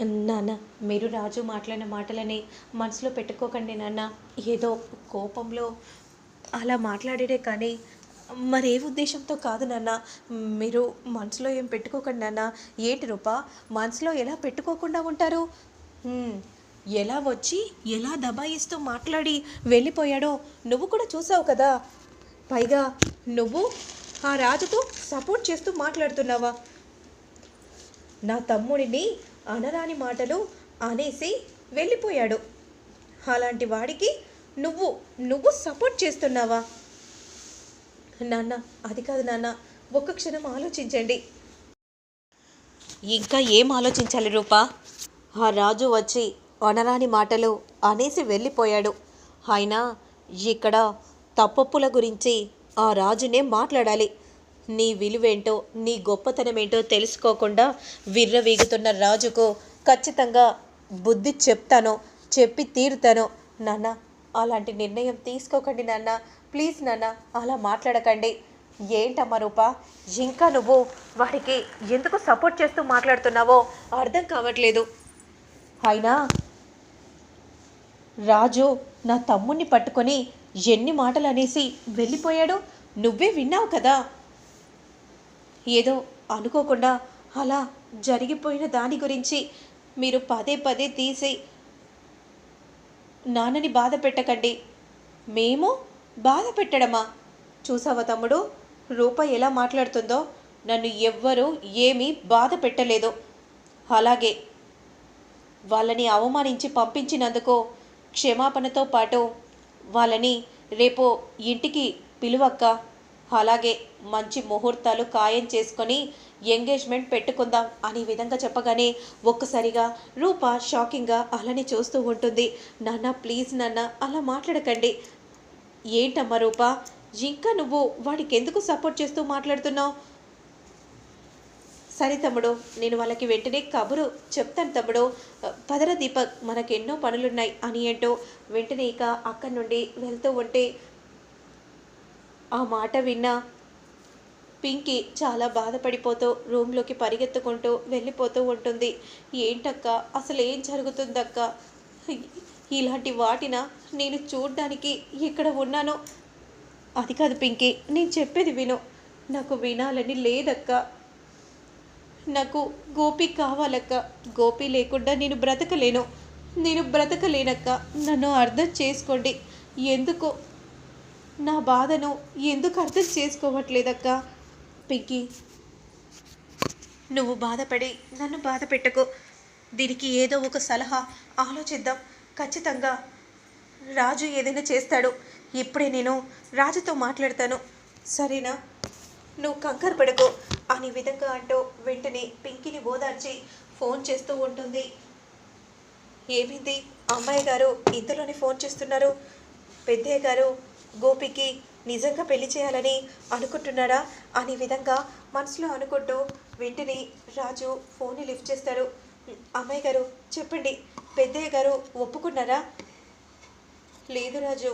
నాన్న మీరు రాజు మాట్లాడిన మాటలని మనసులో పెట్టుకోకండి నాన్న. ఏదో కోపంలో అలా మాట్లాడేడే కానీ మరే ఉద్దేశంతో కాదు నాన్న. మీరు మనసులో ఏం పెట్టుకోకండి నాన్న. ఏంటి రూపా? మనసులో ఎలా పెట్టుకోకుండా ఉంటారు? ఎలా వచ్చి ఎలా దబాయిస్తూ మాట్లాడి వెళ్ళిపోయాడో నువ్వు కూడా చూసావు కదా. పైగా నువ్వు ఆ రాజుతో సపోర్ట్ చేస్తూ మాట్లాడుతున్నావా? నా తమ్ముడిని అనరాని మాటలు అనేసి వెళ్ళిపోయాడు. అలాంటి వాడికి నువ్వు నువ్వు సపోర్ట్ చేస్తున్నావా? నాన్న అది కాదు నాన్న ఒక్క క్షణం ఆలోచించండి. ఇంకా ఏం ఆలోచించాలి రూపా? ఆ రాజు వచ్చి అనరాని మాటలు అనేసి వెళ్ళిపోయాడు. అయినా ఇక్కడ తప్పప్పుల గురించి ఆ రాజునే మాట్లాడాలి. నీ విలువేంటో నీ గొప్పతనమేంటో తెలుసుకోకుండా విర్రవీగుతున్న రాజుకు ఖచ్చితంగా బుద్ధి చెప్తాను చెప్పి తీరుతాను నాన్న అలాంటి నిర్ణయం తీసుకోకండి నాన్న. ప్లీజ్ నాన్న అలా మాట్లాడకండి. ఏంటమ్మా రూప ఇంకా నువ్వు వాడికి ఎందుకు సపోర్ట్ చేస్తూ మాట్లాడుతున్నావో అర్థం కావట్లేదు. అయినా రాజు నా తమ్ముణ్ణి పట్టుకొని ఎన్ని మాటలు అనేసి వెళ్ళిపోయాడు? నువ్వే విన్నావు కదా. ఏదో అనుకోకుండా అలా జరిగిపోయిన దాని గురించి మీరు పదే పదే తీసి నాన్నని బాధ పెట్టకండి. మేము బాధ పెట్టడమా? చూసావా తమ్ముడు? రూప ఎలా మాట్లాడుతుందో నన్ను ఎవ్వరూ ఏమీ బాధ పెట్టలేదు. అలాగే వాళ్ళని అవమానించి పంపించినందుకు క్షమాపణతో పాటు వాళ్ళని రేపు ఇంటికి పిలువక్క. అలాగే మంచి ముహూర్తాలు ఖాయం చేసుకొని ఎంగేజ్మెంట్ పెట్టుకుందాం అనే విధంగా చెప్పగానే ఒక్కసారిగా రూప షాకింగ్గా అలానే చూస్తూ ఉంటుంది. నాన్న ప్లీజ్ నాన్న అలా మాట్లాడకండి. ఏంటమ్మా రూప? ఇంకా నువ్వు వాడికి ఎందుకు సపోర్ట్ చేస్తూ మాట్లాడుతున్నావు? సరే తమ్ముడు నేను వాళ్ళకి వెంటనే కబురు చెప్తాను తమ్ముడు. పదర దీపక్ మనకు ఎన్నో పనులున్నాయి అని ఏంటో వెంటనే ఇక అక్కడి నుండి వెళ్తూ ఉంటే ఆ మాట విన్నా పింకీ చాలా బాధపడిపోతూ రూమ్లోకి పరిగెత్తుకుంటూ వెళ్ళిపోతూ ఉంటుంది. ఏంటక్క? అసలు ఏం జరుగుతుందక్క? ఇలాంటి వాటిన నేను చూడ్డానికి ఇక్కడ ఉన్నాను. అది కాదు పింకీ నేను చెప్పేది విను. నాకు వినాలని లేదక్క. నాకు గోపి కావాలక్క. గోపి లేకుండా నేను బ్రతకలేను. నేను బ్రతకలేనక్క. నన్ను అర్థం చేసుకోండి. ఎందుకు నా బాధను ఎందుకు అర్థం చేసుకోవట్లేదక్క? పింకీ. నువ్వు బాధపడి నన్ను బాధ పెట్టకు. దీనికి ఏదో ఒక సలహా. ఆలోచిద్దాం. ఖచ్చితంగా రాజు ఏదైనా చేస్తాడు. ఇప్పుడే నేను రాజుతో మాట్లాడతాను. సరేనా? నువ్వు కంగారు పడకు. అనే విధంగా అంటూ వెంటనే పింకీని ఓదార్చి ఫోన్ చేస్తూ ఉంటుంది. ఏమైంది? అమ్మాయి గారు ఇంతలోనే ఫోన్ చేస్తున్నారు. పెద్దయ్య గారు గోపికి నిజంగా పెళ్ళి చేయాలని అనుకుంటున్నాడా? అనే విధంగా మనసులో అనుకుంటూ వెంటనే రాజు ఫోన్ని లిఫ్ట్ చేస్తాడు. అమ్మాయి గారు చెప్పండి పెద్దయ్య గారు ఒప్పుకున్నారా? లేదు రాజు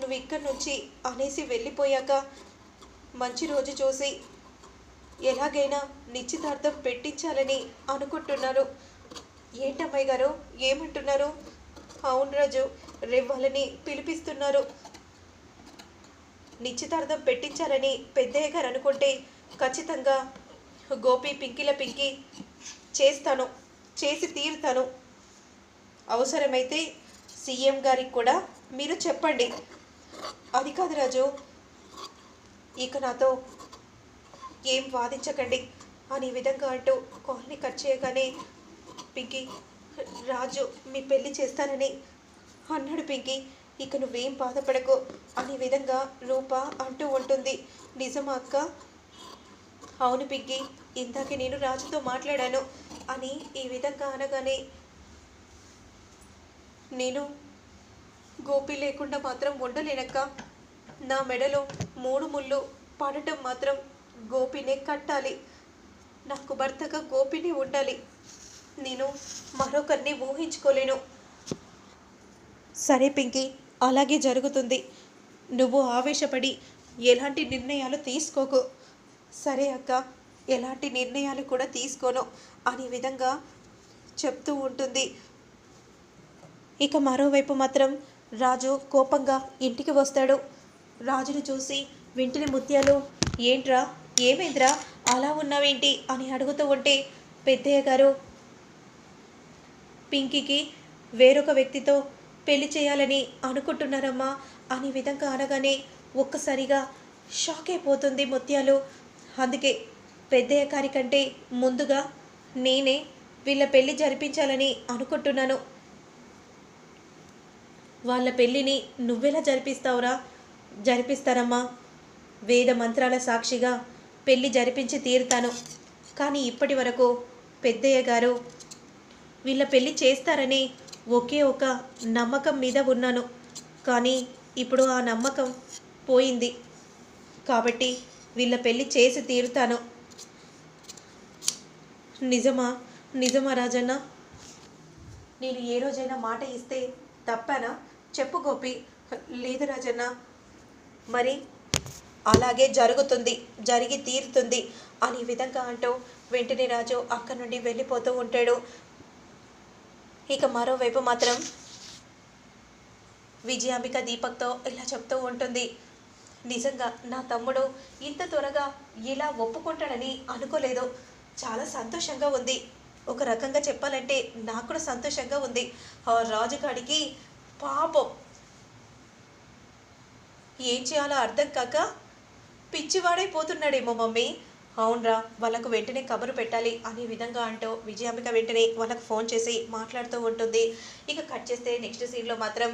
నువ్వు ఇక్కడి నుంచి అనేసి వెళ్ళిపోయాక మంచి రోజు చూసి ఎలాగైనా నిశ్చితార్థం పెట్టించాలని అనుకుంటున్నారు. ఏంటమ్మాయి గారు ఏమంటున్నారు? అవును రాజు రేపు వాళ్ళని పిలిపిస్తున్నారు. నిశ్చితార్థం పెట్టించాలని పెద్దయ్య గారు అనుకుంటే ఖచ్చితంగా గోపి పింకిల పింకి చేస్తాను చేసి తీరుతాను. అవసరమైతే సీఎం గారికి కూడా మీరు చెప్పండి. అది కాదు రాజు ఇక నాతో ఏం వాదించకండి అనే విధంగా అంటూ కాల్ని కట్ చేయగానే పింకీ రాజు మీ పెళ్ళి చేస్తానని అన్నాడు పింకీ. ఇక నువ్వేం బాధపడకు. అనే విధంగా రూప అంటూ ఉంటుంది. నిజమా అక్క? అవును పిగ్గి ఇందాక నేను రాజుతో మాట్లాడాను అని ఈ విధంగా అనగానే నేను గోపి లేకుండా మాత్రం ఉండలేనక్క. నా మెడలో మూడు ముళ్ళు పడటం మాత్రం గోపినే కట్టాలి. నాకు భర్తగా గోపిని ఉండాలి. నేను మరొకరిని ఊహించుకోలేను. సరే పింకీ అలాగే జరుగుతుంది. నువ్వు ఆవేశపడి ఎలాంటి నిర్ణయాలు తీసుకోకు. సరే అక్క ఎలాంటి నిర్ణయాలు కూడా తీసుకోను అనే విధంగా చెప్తూ ఉంటుంది. ఇక మరోవైపు మాత్రం రాజు కోపంగా ఇంటికి వస్తాడు. రాజును చూసి వెంటనే ముత్యాలు ఏంట్రా ఏమైందిరా? అలా ఉన్నావేంటి? అని అడుగుతూ ఉంటే పెద్దయ్య గారు పింకీకి వేరొక వ్యక్తితో పెళ్ళి చేయాలని అనుకుంటున్నారమ్మా అనే విధంగా అనగానే ఒక్కసారిగా షాక్ అయిపోతుంది ముత్యాలు. అందుకే పెద్దయ్య గారి కంటే ముందుగా నేనే వీళ్ళ పెళ్ళి జరిపించాలని అనుకుంటున్నాను. వాళ్ళ పెళ్ళిని నువ్వెలా జరిపిస్తావురా? జరిపిస్తారమ్మా. వేద మంత్రాల సాక్షిగా పెళ్ళి జరిపించి తీరుతాను. కానీ ఇప్పటి వరకు పెద్దయ్య గారు వీళ్ళ పెళ్ళి చేస్తారని ఒకే ఒక నమ్మకం మీద ఉన్నాను. కానీ ఇప్పుడు ఆ నమ్మకం పోయింది. కాబట్టి వీళ్ళ పెళ్ళి చేసి తీరుతాను. నిజమా? నిజమా రాజన్న? నేను ఏ రోజైనా మాట ఇస్తే తప్పానా? చెప్పు గోపి. లేదు రాజన్న. మరి అలాగే జరుగుతుంది. జరిగి తీరుతుంది. అనే విధంగా అంటూ వెంటనే రాజు అక్కడి నుండి వెళ్ళిపోతూ ఉంటాడు. ఇక మరోవైపు మాత్రం విజయాంబిక దీపక్తో ఇలా చెప్తూ ఉంటుంది. నిజంగా నా తమ్ముడు ఇంత త్వరగా ఇలా ఒప్పుకుంటాడని అనుకోలేదు. చాలా సంతోషంగా ఉంది. ఒక రకంగా చెప్పాలంటే నాకు కూడా సంతోషంగా ఉంది. ఆ రాజుగాడికి పాపం. ఏం చేయాలో అర్థం కాక పిచ్చివాడైపోతున్నాడేమో మమ్మీ. అవునరా వాళ్ళకు వెంటనే కబురు పెట్టాలి అనే విధంగా అంటూ విజయాంబిక వెంటనే వాళ్ళకు ఫోన్ చేసి మాట్లాడుతూ ఉంటుంది. ఇక కట్ చేస్తే నెక్స్ట్ సీన్లో మాత్రం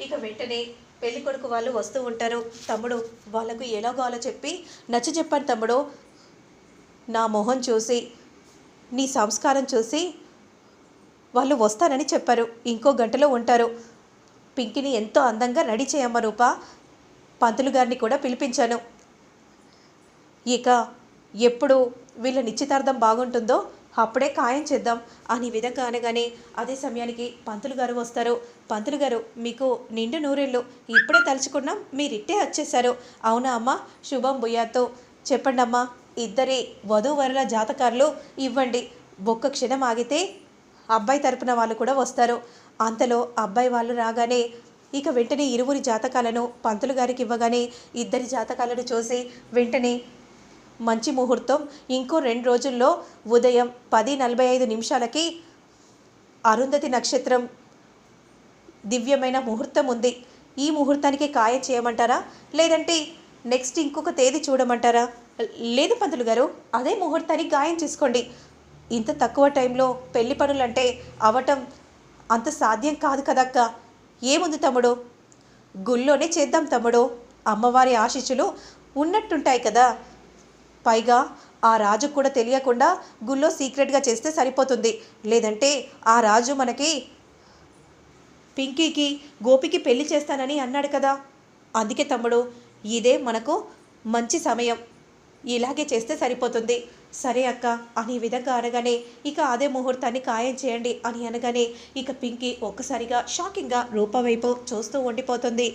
ఇక వెంటనే పెళ్ళి కొడుకు వాళ్ళు వస్తూ ఉంటారు. తమ్ముడు వాళ్ళకు ఎలాగోలో చెప్పి నచ్చ చెప్పాను తమ్ముడు నా మొహం చూసి నీ సంస్కారం చూసి వాళ్ళు వస్తానని చెప్పారు. ఇంకో గంటలో ఉంటారు. పింకిని ఎంతో అందంగా రెడీ చేయమ్మ రూప. పంతులు గారిని కూడా పిలిపించాను. ఇక ఎప్పుడు వీళ్ళ నిశ్చితార్థం బాగుంటుందో అప్పుడే ఖాయం చేద్దాం అని విధంగా అనగానే అదే సమయానికి పంతులు గారు వస్తారు. పంతులు గారు మీకు నిండు నూరేళ్ళు ఇప్పుడే తలుచుకున్నాం మీరిట్టే వచ్చేసారు అవునా అమ్మ? శుభం బుయ్యాతో చెప్పండి అమ్మా ఇద్దరి వధూవరుల జాతకాలు ఇవ్వండి. ఒక్క క్షణం ఆగితే అబ్బాయి తరపున వాళ్ళు కూడా వస్తారు. అంతలో అబ్బాయి వాళ్ళు రాగానే ఇక వెంటనే ఇరువురి జాతకాలను పంతులు గారికి ఇవ్వగానే ఇద్దరి జాతకాలను చూసి వెంటనే మంచి ముహూర్తం. ఇంకో రెండు రోజుల్లో ఉదయం పది నలభై ఐదు నిమిషాలకి అరుంధతి నక్షత్రం దివ్యమైన ముహూర్తం ఉంది. ఈ ముహూర్తానికి ఖాయం చేయమంటారా? లేదంటే నెక్స్ట్ ఇంకొక తేదీ చూడమంటారా? లేదు పంతులు గారు అదే ముహూర్తాన్ని గాయం చేసుకోండి. ఇంత తక్కువ టైంలో పెళ్ళి పనులంటే అవటం అంత సాధ్యం కాదు కదక్క. ఏముంది తమ్ముడు? గుళ్ళోనే చేద్దాం తమ్ముడు. అమ్మవారి ఆశీస్సులు ఉన్నట్టుంటాయి కదా. పైగా ఆ రాజు కూడా తెలియకుండా గుళ్ళో సీక్రెట్గా చేస్తే సరిపోతుంది. లేదంటే ఆ రాజు మనకి పింకీకి గోపికి పెళ్ళి చేస్తానని అన్నాడు కదా. అందుకే తమ్ముడు ఇదే మనకు మంచి సమయం. ఇలాగే చేస్తే సరిపోతుంది. సరే అక్క అని విధంగా అనగానే ఇక అదే ముహూర్తాన్ని ఖాయం చేయండి అని అనగానే ఇక పింకీ ఒక్కసారిగా షాకింగ్గా రూప వైపు చూస్తూ ఉండిపోతుంది.